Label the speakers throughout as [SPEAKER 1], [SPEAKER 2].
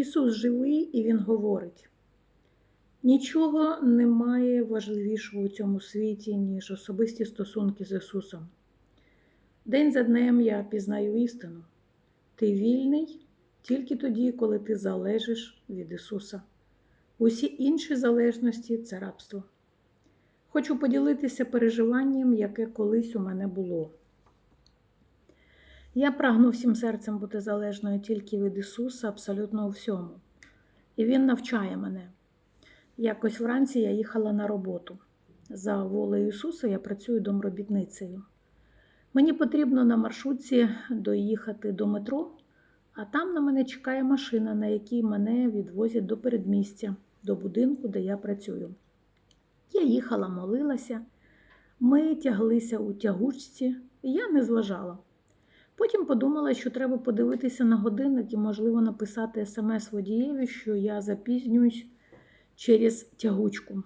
[SPEAKER 1] Ісус живий і Він говорить: нічого немає важливішого у цьому світі, ніж особисті стосунки з Ісусом. День за днем я пізнаю істину. Ти вільний тільки тоді, коли ти залежиш від Ісуса. Усі інші залежності це рабство. Хочу поділитися переживанням, яке колись у мене було. Я прагну всім серцем бути залежною тільки від Ісуса, абсолютно у всьому. І Він навчає мене. Якось вранці я їхала на роботу. За волею Ісуса я працюю домробітницею. Мені потрібно на маршрутці доїхати до метро, а там на мене чекає машина, на якій мене відвозять до передмістя, до будинку, де я працюю. Я їхала, молилася, ми тяглися у тягучці, і я не зважала. Потім подумала, що треба подивитися на годинник і, можливо, написати смс водієві, що я запізнююсь через тягучку.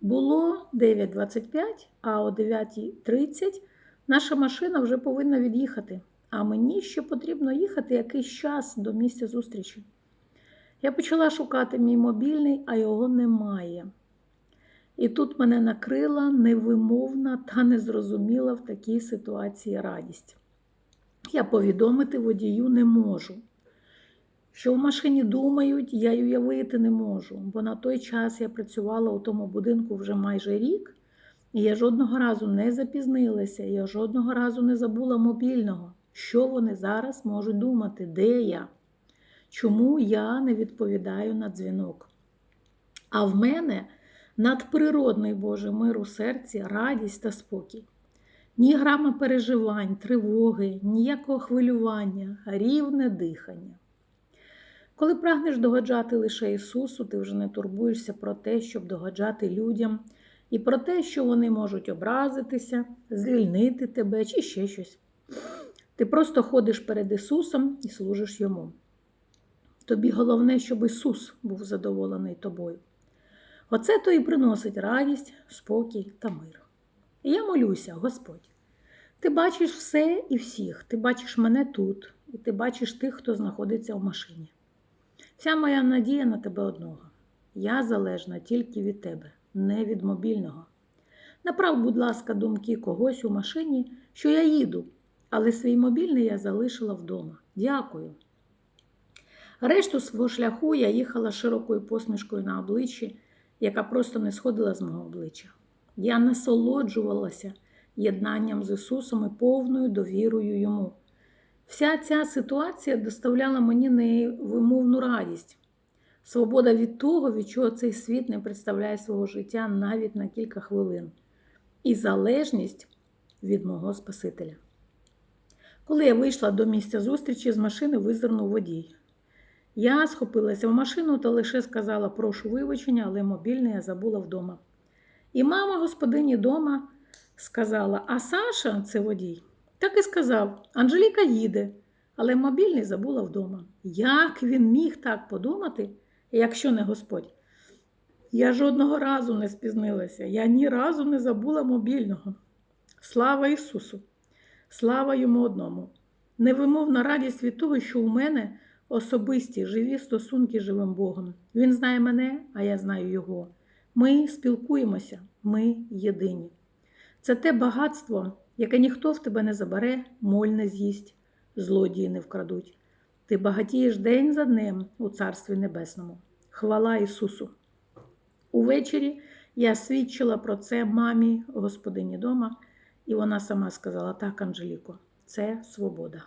[SPEAKER 1] Було 9.25, а о 9.30 наша машина вже повинна від'їхати. А мені ще потрібно їхати якийсь час до місця зустрічі. Я почала шукати мій мобільний, а його немає. І тут мене накрила невимовна та незрозуміла в такій ситуації радість. Я повідомити водію не можу. Що в машині думають, я й уявити не можу, бо на той час я працювала у тому будинку вже майже рік, і я жодного разу не запізнилася, я жодного разу не забула мобільного. Що вони зараз можуть думати, де я? Чому я не відповідаю на дзвінок? А в мене надприродний Боже мир у серці, радість та спокій. Ні грама переживань, тривоги, ніякого хвилювання, рівне дихання. Коли прагнеш догоджати лише Ісусу, ти вже не турбуєшся про те, щоб догоджати людям, і про те, що вони можуть образитися, звільнити тебе чи ще щось. Ти просто ходиш перед Ісусом і служиш Йому. Тобі головне, щоб Ісус був задоволений тобою. Оце то і приносить радість, спокій та мир. І я молюся, Господь. Ти бачиш все і всіх, ти бачиш мене тут, і ти бачиш тих, хто знаходиться в машині. Вся моя надія на тебе одного. Я залежна тільки від тебе, не від мобільного. Направ, будь ласка, думки когось у машині, що я їду, але свій мобільний я залишила вдома. Дякую. Решту свого шляху я їхала широкою посмішкою на обличчі, яка просто не сходила з мого обличчя. Я насолоджувалася єднанням з Ісусом і повною довірою Йому. Вся ця ситуація доставляла мені невимовну радість, свобода від того, від чого цей світ не представляє свого життя навіть на кілька хвилин, і залежність від мого Спасителя. Коли я вийшла до місця зустрічі, з машини визирнув водій. Я схопилася в машину та лише сказала, прошу вибачення, але мобільний я забула вдома. І мама господині дома сказала: А Саша, це водій, так і сказав: Анжеліка їде, але мобільний забула вдома. Як він міг так подумати, якщо не Господь? Я жодного разу не спізнилася, я ні разу не забула мобільного. Слава Ісусу! Слава йому одному! Невимовна радість від того, що у мене особисті живі стосунки з живим Богом. Він знає мене, а я знаю Його. Ми спілкуємося, ми єдині. Це те багатство, яке ніхто в тебе не забере, моль не з'їсть, злодії не вкрадуть. Ти багатієш день за днем у Царстві Небесному. Хвала Ісусу! Увечері я свідчила про це мамі, господині дома, і вона сама сказала: так, Анжеліко, це свобода.